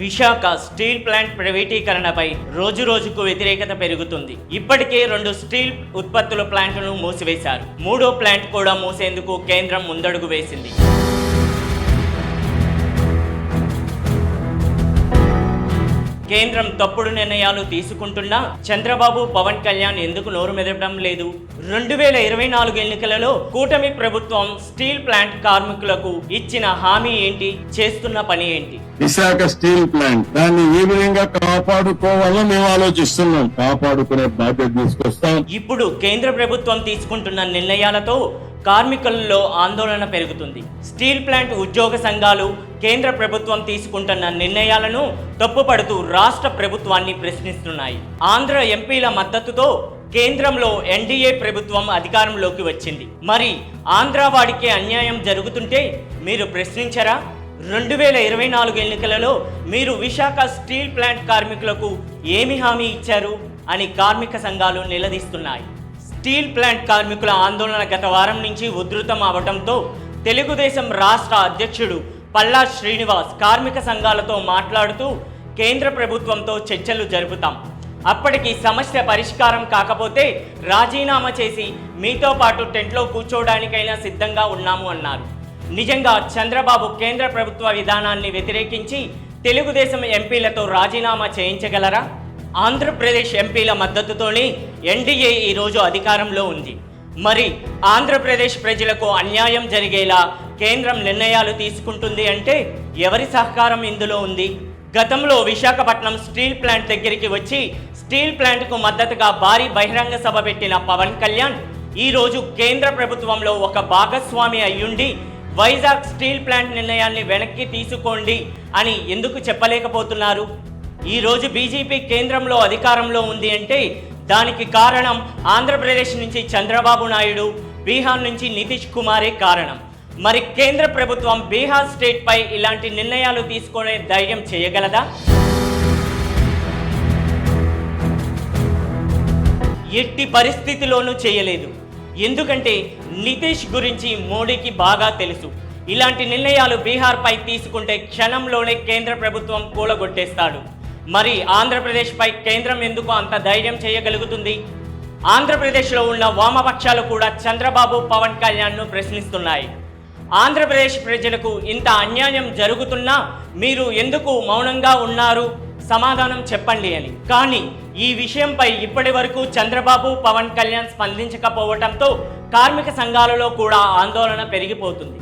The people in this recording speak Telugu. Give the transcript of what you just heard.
విశాఖ స్టీల్ ప్లాంట్ ప్రైవేటీకరణపై రోజు రోజుకు వ్యతిరేకత పెరుగుతుంది. ఇప్పటికే రెండు స్టీల్ ఉత్పత్తుల ప్లాంట్లను మూసివేశారు. మూడో ప్లాంట్ కూడా మూసేందుకు కేంద్రం ముందడుగు వేసింది. కేంద్రం తప్పుడు నిర్ణయాలు తీసుకుంటున్నా చంద్రబాబు పవన్ కళ్యాణ్ ఎందుకు నోరు మెదపడం లేదు? రెండు వేల ఇరవై నాలుగు ఎన్నికలలో కూటమి ప్రభుత్వం స్టీల్ ప్లాంట్ కార్మికులకు ఇచ్చిన హామీ ఏంటి? చేస్తున్న పని ఏంటి? Visakha steel plant. దాన్ని ఏ విధంగా కాపాడుకోవాలో మేము ఆలోచిస్తున్నాం. కాపాడుకునే బాధ్యత తీసుకొస్తాం. ఇప్పుడు కేంద్ర ప్రభుత్వం తీసుకుంటున్న నిర్ణయాలతో కార్మికులలో ఆందోళన పెరుగుతుంది. స్టీల్ ప్లాంట్ ఉద్యోగ సంఘాలు కేంద్ర ప్రభుత్వం తీసుకుంటున్న నిర్ణయాలను తప్పుపడుతూ రాష్ట్ర ప్రభుత్వాన్ని ప్రశ్నిస్తున్నాయి. ఆంధ్ర ఎంపీల మద్దతుతో కేంద్రంలో ఎన్డీఏ ప్రభుత్వం అధికారంలోకి వచ్చింది. మరి ఆంధ్ర వాడికే అన్యాయం జరుగుతుంటే మీరు ప్రశ్నించరా? రెండు వేల ఇరవై నాలుగు ఎన్నికలలో మీరు విశాఖ స్టీల్ ప్లాంట్ కార్మికులకు ఏమి హామీ ఇచ్చారు? అని కార్మిక సంఘాలు నిలదీస్తున్నాయి. స్టీల్ ప్లాంట్ కార్మికుల ఆందోళన గత వారం నుంచి ఉధృతం అవడంతో తెలుగుదేశం రాష్ట్ర అధ్యక్షుడు పల్లా శ్రీనివాస్ కార్మిక సంఘాలతో మాట్లాడుతూ కేంద్ర ప్రభుత్వంతో చర్చలు జరుపుతాం. అప్పటికి సమస్య పరిష్కారం కాకపోతే రాజీనామా చేసి మీతో పాటు టెంట్లో కూర్చోవడానికైనా సిద్ధంగా ఉన్నాము అన్నారు. నిజంగా చంద్రబాబు కేంద్ర ప్రభుత్వ విధానాన్ని వ్యతిరేకించి తెలుగుదేశం ఎంపీలతో రాజీనామా చేయించగలరా? ఆంధ్రప్రదేశ్ ఎంపీల మద్దతుతోనే ఎన్డీఏ ఈరోజు అధికారంలో ఉంది. మరి ఆంధ్రప్రదేశ్ ప్రజలకు అన్యాయం జరిగేలా కేంద్రం నిర్ణయాలు తీసుకుంటుంది అంటే ఎవరి సహకారం ఇందులో ఉంది? గతంలో విశాఖపట్నం స్టీల్ ప్లాంట్ దగ్గరికి వచ్చి స్టీల్ ప్లాంట్కు మద్దతుగా భారీ బహిరంగ సభ పెట్టిన పవన్ కళ్యాణ్ ఈరోజు కేంద్ర ప్రభుత్వంలో ఒక భాగస్వామి అయ్యుండి వైజాగ్ స్టీల్ ప్లాంట్ నిర్ణయాన్ని వెనక్కి తీసుకోండి అని ఎందుకు చెప్పలేకపోతున్నారు? ఈరోజు బీజేపీ కేంద్రంలో అధికారంలో ఉంది అంటే దానికి కారణం ఆంధ్రప్రదేశ్ నుంచి చంద్రబాబు నాయుడు బీహార్ నుంచి నితీష్ కుమారే కారణం. మరి కేంద్ర ప్రభుత్వం బీహార్ స్టేట్ పై ఇలాంటి నిర్ణయాలు తీసుకునే ధైర్యం చేయగలదా? ఎట్టి పరిస్థితిలోనూ చేయలేదు. ఎందుకంటే నితీష్ గురించి మోడీకి బాగా తెలుసు. ఇలాంటి నిర్ణయాలు బీహార్పై తీసుకుంటే క్షణంలోనే కేంద్ర ప్రభుత్వం కూలగొట్టేస్తాడు. మరి ఆంధ్రప్రదేశ్పై కేంద్రం ఎందుకు అంత ధైర్యం చేయగలుగుతుంది? ఆంధ్రప్రదేశ్లో ఉన్న వామపక్షాలు కూడా చంద్రబాబు పవన్ కళ్యాణ్ను ప్రశ్నిస్తున్నాయి. ఆంధ్రప్రదేశ్ ప్రజలకు ఇంత అన్యాయం జరుగుతున్నా మీరు ఎందుకు మౌనంగా ఉన్నారు? సమాధానం చెప్పండి అని. కానీ ఈ విషయంపై ఇప్పటి వరకు చంద్రబాబు పవన్ కళ్యాణ్ స్పందించకపోవడంతో కార్మిక సంఘాలలో కూడా ఆందోళన పెరిగిపోతుంది.